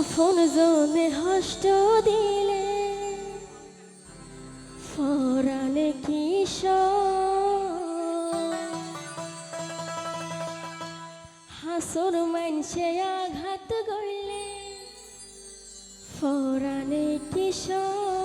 কফন জনে হষ্ট দিলে। ফরানে কিশ হাসর মানছে আঘাত করলে। ফরানে কিশোর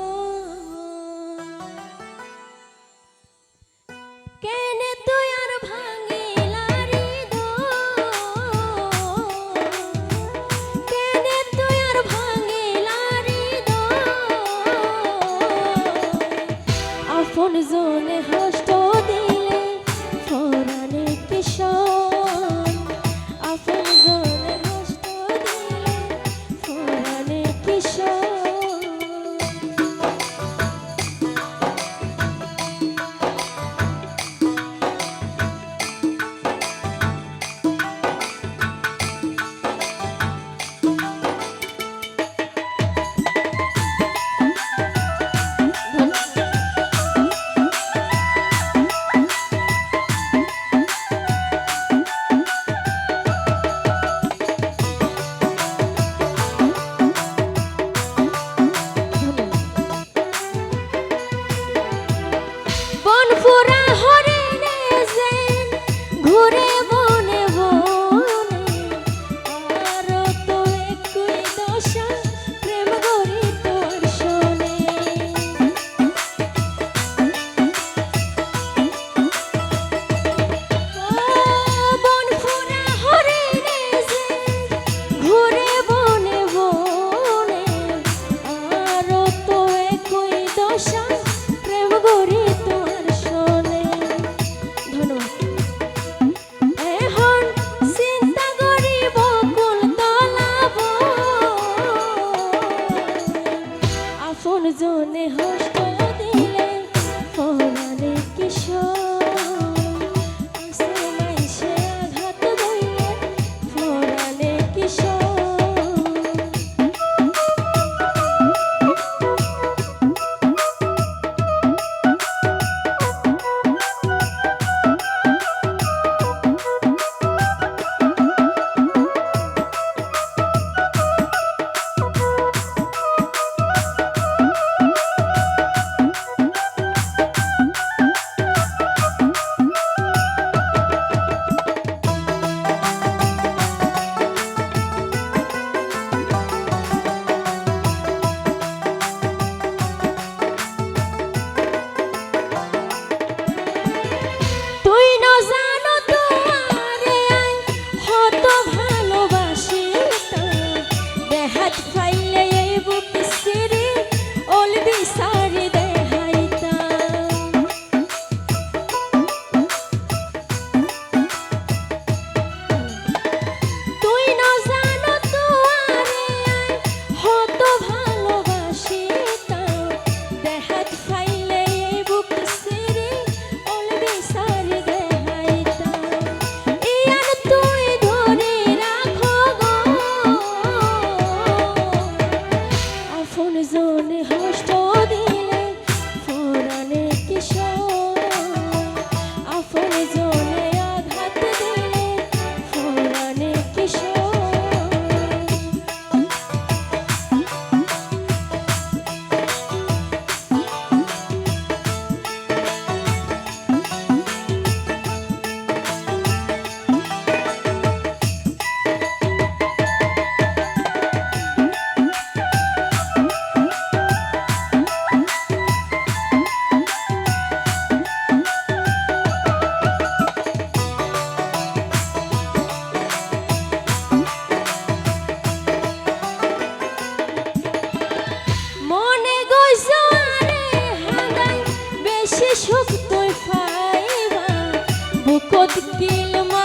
নীলমা